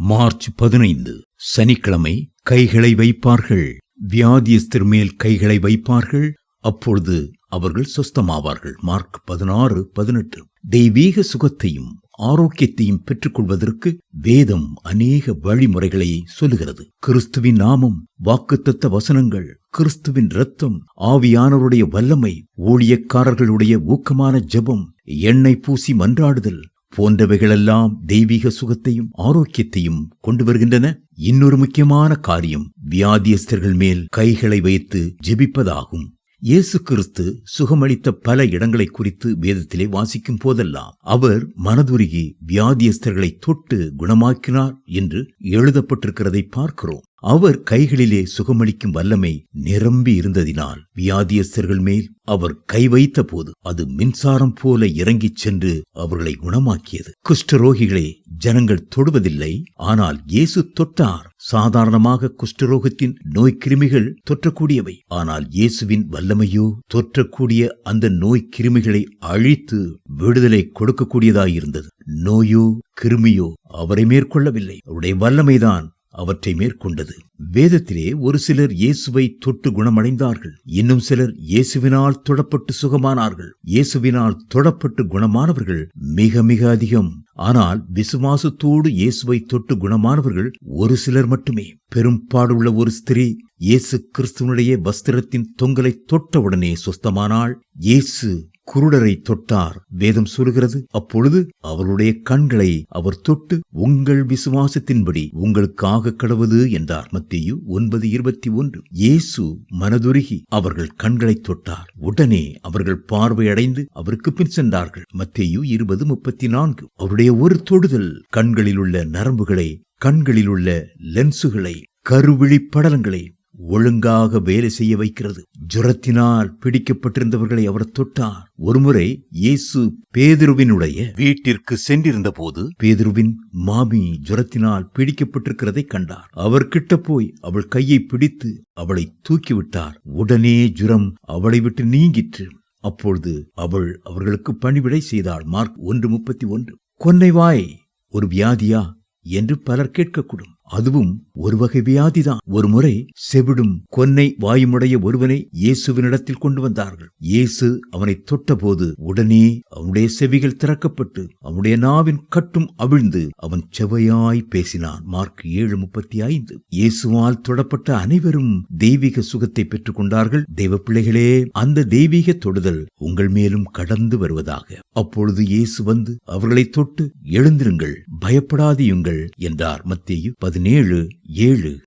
March பதினைந்து சனிக்கிழமை கைகளை வைப்பார்கள். வியாதியஸ்தர் மேல் கைகளை வைப்பார்கள். அப்பொழுது அவர்கள் சொஸ்தமாவார்கள். மார்க் பதினாறு பதினெட்டு. தெய்வீக சுகத்தையும் ஆரோக்கியத்தையும் பெற்றுக்கொள்வதற்கு வேதம் அநேக வழிமுறைகளை சொல்லுகிறது. கிறிஸ்துவின் நாமம் வாக்குத்தத்த வசனங்கள் கிறிஸ்துவின் இரத்தம் ஆவியானவருடைய வல்லமை ஊழியக்காரர்களுடைய ஊக்கமான ஜெபம் எண்ணெய் பூசி மன்றாடுதல் போன்றவைகளெல்லாம் தெய்வீக சுகத்தையும் ஆரோக்கியத்தையும் கொண்டு வருகின்றன. இன்னொரு முக்கியமான காரியம் வியாதியஸ்தர்கள் மேல் கைகளை வைத்து ஜெபிப்பதாகும். இயேசு கிறிஸ்து சுகமளித்த பல இடங்களை குறித்து வேதத்திலே வாசிக்கும் போதெல்லாம் அவர் மனதுருகி வியாதியஸ்தர்களை தொட்டு குணமாக்கினார் என்று எழுதப்பட்டிருக்கிறதை பார்க்கிறோம். அவர் கைகளிலே சுகமளிக்கும் வல்லமை நிரம்பி இருந்ததினால் வியாதியஸ்தர்கள் மேல் அவர் கை வைத்த போது அது மின்சாரம் போல இறங்கிச் சென்று அவர்களை குணமாக்கியது. குஷ்டரோகிகளே ஜனங்கள் தொடுவதில்லை. ஆனால் இயேசு தொட்டார். சாதாரணமாக குஷ்டரோகத்தின் நோய் கிருமிகள் தொற்றக்கூடியவை. ஆனால் இயேசுவின் வல்லமையோ தொற்றக்கூடிய அந்த நோய் கிருமிகளை அழித்து விடுதலை கொடுக்கக்கூடியதாயிருந்தது. நோயோ கிருமியோ அவரை மேற்கொள்ளவில்லை. அவருடைய வல்லமைதான் அவற்றை மேற்கொண்டது. வேதத்திலே ஒரு சிலர் இயேசுவை தொட்டு குணமடைந்தார்கள். இன்னும் சிலர் இயேசுவினால் தொடப்பட்டு சுகமானார்கள். இயேசுவினால் தொடப்பட்டு குணமானவர்கள் மிக மிக அதிகம். ஆனால் விசுவாசத்தோடு இயேசுவை தொட்டு குணமானவர்கள் ஒரு சிலர் மட்டுமே. பெரும்பாடுள்ள ஒரு ஸ்திரீ இயேசு கிறிஸ்துவனுடைய வஸ்திரத்தின் தொங்கலை தொட்டவுடனே சொஸ்தமானாள். இயேசு குருடரை தொட்டார். வேதம் சொல்கிறது அப்பொழுது அவருடைய கண்களை அவர் தொட்டு உங்கள் விசுவாசத்தின்படி உங்களுக்காக கடவுது என்றார். மத்தியு ஒன்பது இருபத்தி ஒன்று. இயேசு மனதுருகி அவர்கள் கண்களை தொட்டார். உடனே அவர்கள் பார்வையடைந்து அவருக்கு பின் சென்றார்கள். மத்தியு இருபது முப்பத்தி நான்கு. அவருடைய ஒரு தொடுதல் கண்களில் உள்ள நரம்புகளை கண்களில் உள்ள லென்சுகளை கருவிழி படலங்களை ஒழுங்காக வேலை செய்ய வைக்கிறது. ஜுரத்தினால் பிடிக்கப்பட்டிருந்தவர்களை அவர் தொட்டார். ஒருமுறை இயேசு பேதுருவினுடைய வீட்டிற்கு சென்றிருந்த போது பேதுருவின் மாமி ஜுரத்தினால் பிடிக்கப்பட்டிருக்கிறதை கண்டார். அவர் கிட்ட போய் அவள் கையை பிடித்து அவளை தூக்கிவிட்டார். உடனே ஜுரம் அவளை விட்டு நீங்கிற்று. அப்பொழுது அவள் அவர்களுக்கு பணிவிடை செய்தாள். மார்க் ஒன்று முப்பத்தி ஒன்று. கொன்னைவாய் ஒரு வியாதியா? என்று பலர் கேட்கக்கூடும். அதுவும் ஒரு வகை வியாதிதான். ஒரு முறை செவிடும் கொன்னை வாயுமுடைய ஒருவனை இயேசுவினிடத்தில் கொண்டு வந்தார்கள். இயேசு அவனை தொட்டபோது உடனே அவனுடைய செவிகள் திறக்கப்பட்டு அவனுடைய நாவின் கட்டும் அவிழ்ந்து அவன் செவையாய் பேசினான். மார்க் ஏழு முப்பத்தி ஐந்து இயேசுவால் தொடப்பட்ட அனைவரும் தெய்வீக சுகத்தை பெற்றுக் கொண்டார்கள் தெய்வ பிள்ளைகளே அந்த தெய்வீக தொடுதல் உங்கள் மேலும் கடந்து வருவதாக. அப்பொழுது இயேசு வந்து அவர்களை தொட்டு எழுந்திருங்கள் பயப்படாதியுங்கள் என்றார். மத்தியு பதினேழு ஏழு.